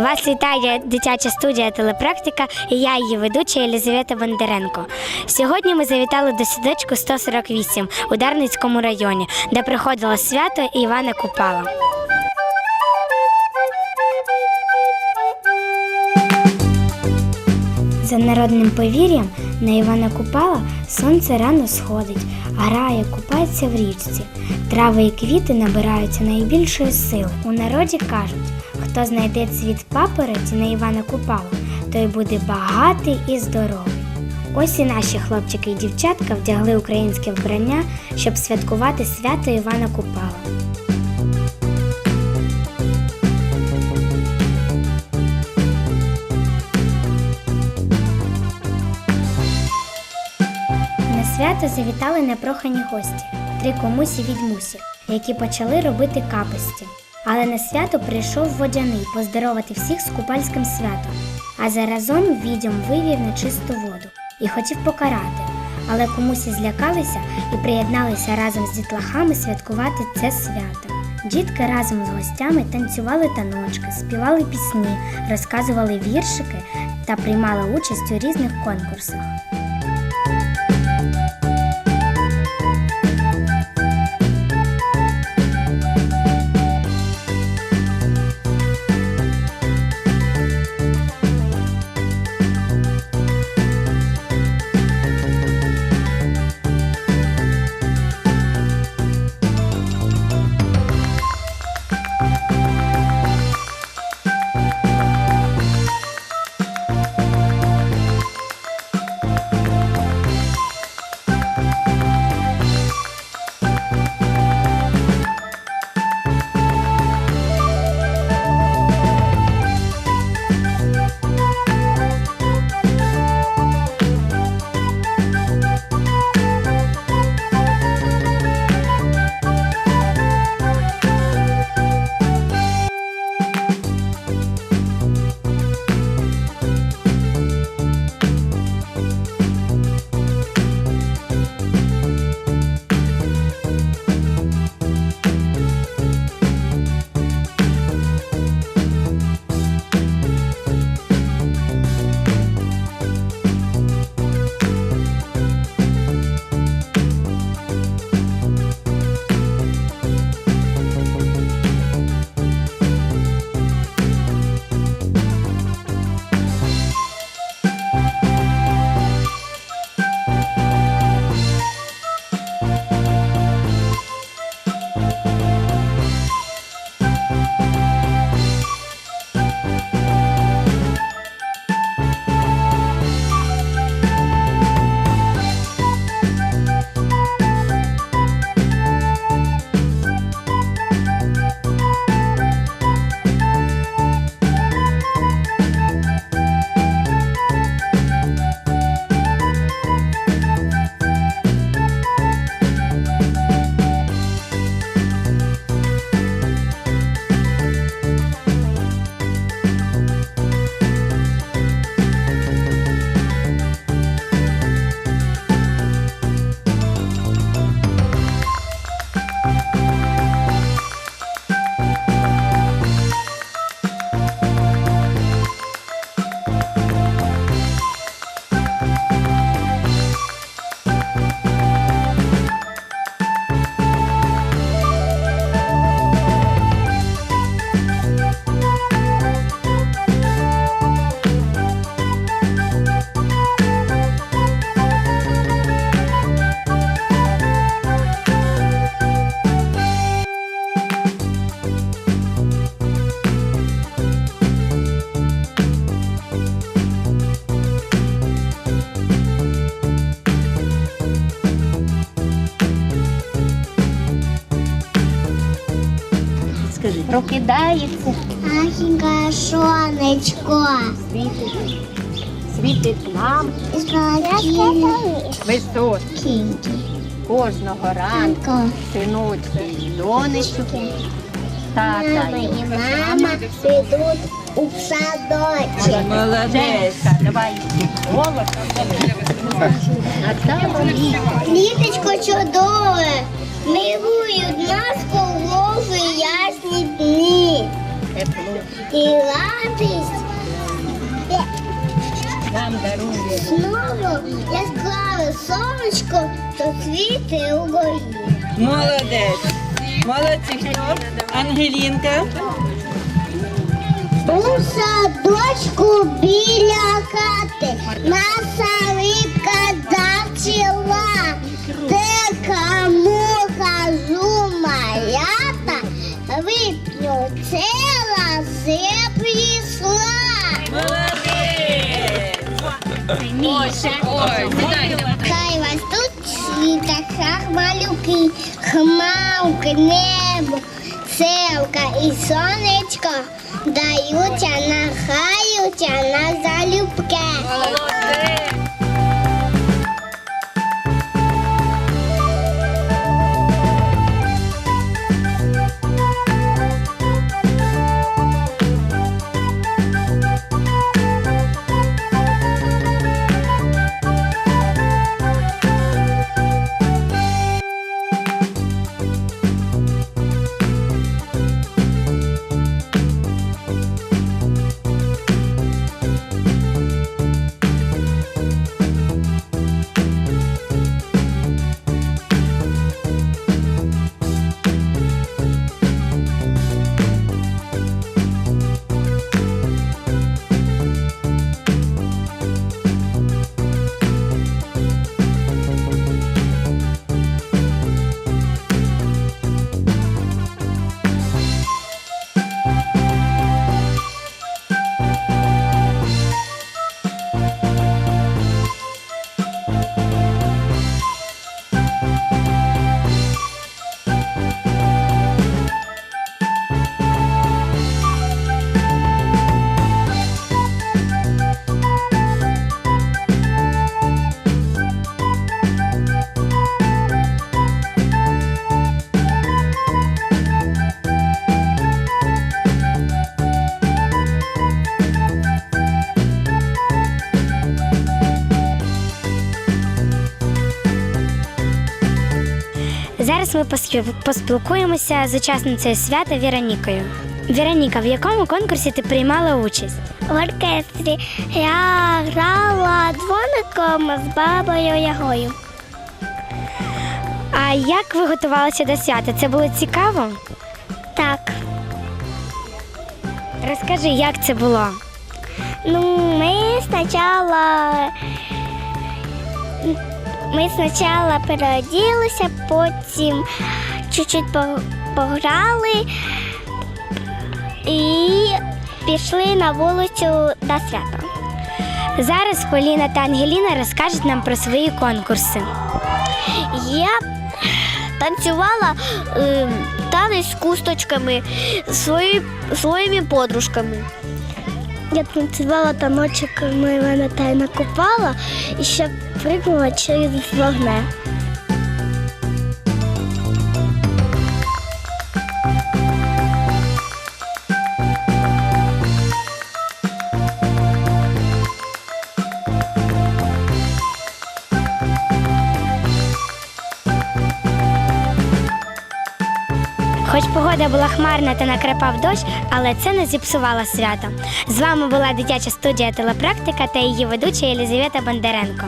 Вас вітає дитяча студія телепрактика і я її ведуча Єлізавета Бондаренко. Сьогодні ми завітали до садочку 148 у Дарницькому районі, де приходило свято Івана Купала. За народним повір'ям на Івана Купала сонце рано сходить, грає, купається в річці. Трави і квіти набираються найбільшої сили. У народі кажуть, хто знайде цвіт папороті на Івана Купала, той буде багатий і здоровий. Ось і наші хлопчики і дівчатка вдягли українське вбрання, щоб святкувати свято Івана Купала. На свято завітали непрохані гості, три комусі відьмусі, які почали робити капості. Але на свято прийшов водяний поздоровати всіх з купальським святом, а заразом відьом вивів на чисту воду і хотів покарати. Але комусі злякалися і приєдналися разом з дітлахами святкувати це свято. Дітки разом з гостями танцювали таночки, співали пісні, розказували віршики та приймали участь у різних конкурсах. Прокидається, Ахінька сонечко. світить, світить нам високі. Кожного ранку синочки і донечки, тата і мама підуть у садочок. Молодець. Давай голосом. А там літо. Літочко чудове, милують І радість Нам дарує. знову яскраве сонечко, то світи угорі. Молодець. Молодці. Хто? Ангелінка. У садочку біля хати наша рибка зачала, де кому малята, Ну, Оцела заплісла. Молодець! Хай вас тут світаха малюки, хмалка небо, селка і дают дають. Зараз ми поспілкуємося з учасницею свята Віронікою. Віроніка, в якому конкурсі ти приймала участь? В оркестрі я грала дзвоником з бабою Ягою. А як ви готувалися до свята? Це було цікаво? Так. Розкажи, як це було? Ну, ми спочатку ми спочатку переоділися, потім чуть-чуть пограли і пішли на вулицю до свята. Зараз Поліна та Ангеліна розкажуть нам про свої конкурси. Я танцювала е, танець з кусточками своїми подружками. Я танцювала таночок, ми мене тайно купала і ще пригнула через вогне. Погода була хмарна та накрапав дощ, але це не зіпсувало свято. З вами була дитяча студія телепрактика та її ведуча Єлізавета Бондаренко.